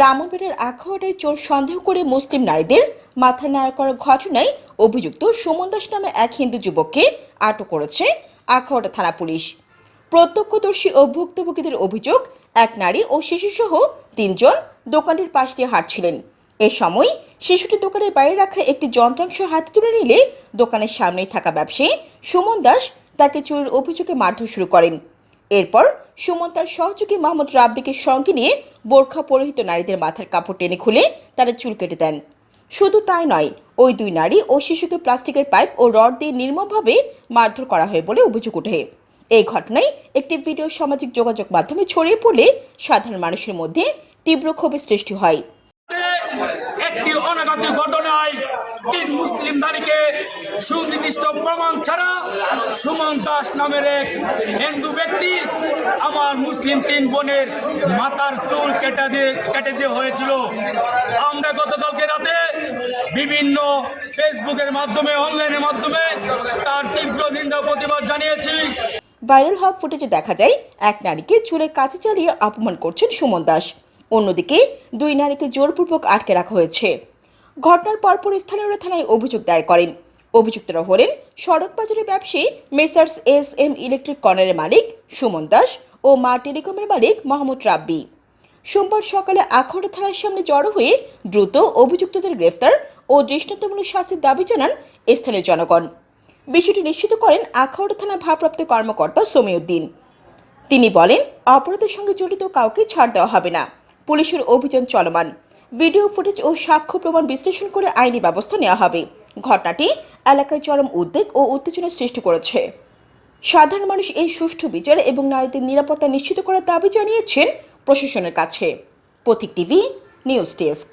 ব্রাহ্মণবাড়িয়ার আখাউড়ায় চোর সন্দেহ করে মুসলিম নারীদের মাথা নাড়া করার ঘটনায় অভিযুক্ত সুমন দাস নামে এক হিন্দু যুবককে আটক করেছে আখাওয়াটা থানা পুলিশ। প্রত্যক্ষদর্শী ও ভুক্তভোগীদের অভিযোগ, এক নারী ও শিশুসহ তিনজন দোকানটির পাশ দিয়ে হাঁটছিলেন। এ সময় শিশুটি দোকানের বাইরে রাখা একটি যন্ত্রাংশ হাতে তুলে নিলে দোকানের সামনেই থাকা ব্যবসায়ী সুমন দাস তাকে চোরের অভিযোগে মারধর শুরু করেন। এরপর সুমন তার সহযোগী মোহাম্মদ রাব্বিকে সঙ্গে নিয়ে বোরখা পরিহিত নারীদের মাথার কাপড় টেনে খুলে তাদের চুল কেটে দেন। শুধু তাই নয়, ওই দুই নারী ও শিশুকে প্লাস্টিকের পাইপ ও রড দিয়ে নির্মমভাবে মারধর করা হয় বলে অভিযোগ ওঠে। এই ঘটনায় একটি ভিডিও সামাজিক যোগাযোগ মাধ্যমে ছড়িয়ে পড়লে সাধারণ মানুষের মধ্যে তীব্র ক্ষোভের সৃষ্টি হয়। তিন মুসলিম নারীকে সুনির্দিষ্ট প্রমাণ ছাড়া সুমন দাস নামের এক হিন্দু ব্যক্তি আমার মুসলিম তিন বোনের মাথার চুল কেটে দিয়ে কেটে দিয়ে হয়েছিল। আমরা গতকালকে রাতে বিভিন্ন ফেসবুকের মাধ্যমে, অনলাইনের মাধ্যমে তার তীব্র নিন্দা প্রতিবাদ জানিয়েছি। ভাইরাল হওয়া ফুটেজে দেখা যায়, এক নারীকে চুলে কাছে চালিয়ে অপমান করছেন সুমন দাস। অন্যদিকে দুই নারীকে জোরপূর্বক আটকে রাখা হয়েছে। ঘটনার পরপর স্থানীয়রা থানায় অভিযোগ দায়ের করেন। অভিযুক্তরা হলেন সড়ক বাজারের ব্যবসায়ী মেসার্স এস এম ইলেকট্রিক কর্নারের মালিক সুমন দাস ও মা টেলিকমের মালিক মোহাম্মদ রাব্বি। সোমবার সকালে আখড়া থানার সামনে জড়ো হয়ে দ্রুত অভিযুক্তদের গ্রেফতার ও দৃষ্টান্তমূলক শাস্তির দাবি জানান স্থানীয় জনগণ। বিষয়টি নিশ্চিত করেন আখাউড়া থানার ভারপ্রাপ্ত কর্মকর্তা সমিউদ্দিন। তিনি বলেন, অপরাধের সঙ্গে জড়িত কাউকে ছাড় দেওয়া হবে না। পুলিশের অভিযান চলমান। ভিডিও ফুটেজ ও সাক্ষ্য প্রমাণ বিশ্লেষণ করে আইনি ব্যবস্থা নেওয়া হবে। ঘটনাটি এলাকায় চরম উদ্বেগ ও উত্তেজনা সৃষ্টি করেছে। সাধারণ মানুষ এই সুষ্ঠু বিচার এবং নারীদের নিরাপত্তা নিশ্চিত করার দাবি জানিয়েছেন প্রশাসনের কাছে। পথিক টিভি, নিউজ ডেস্ক।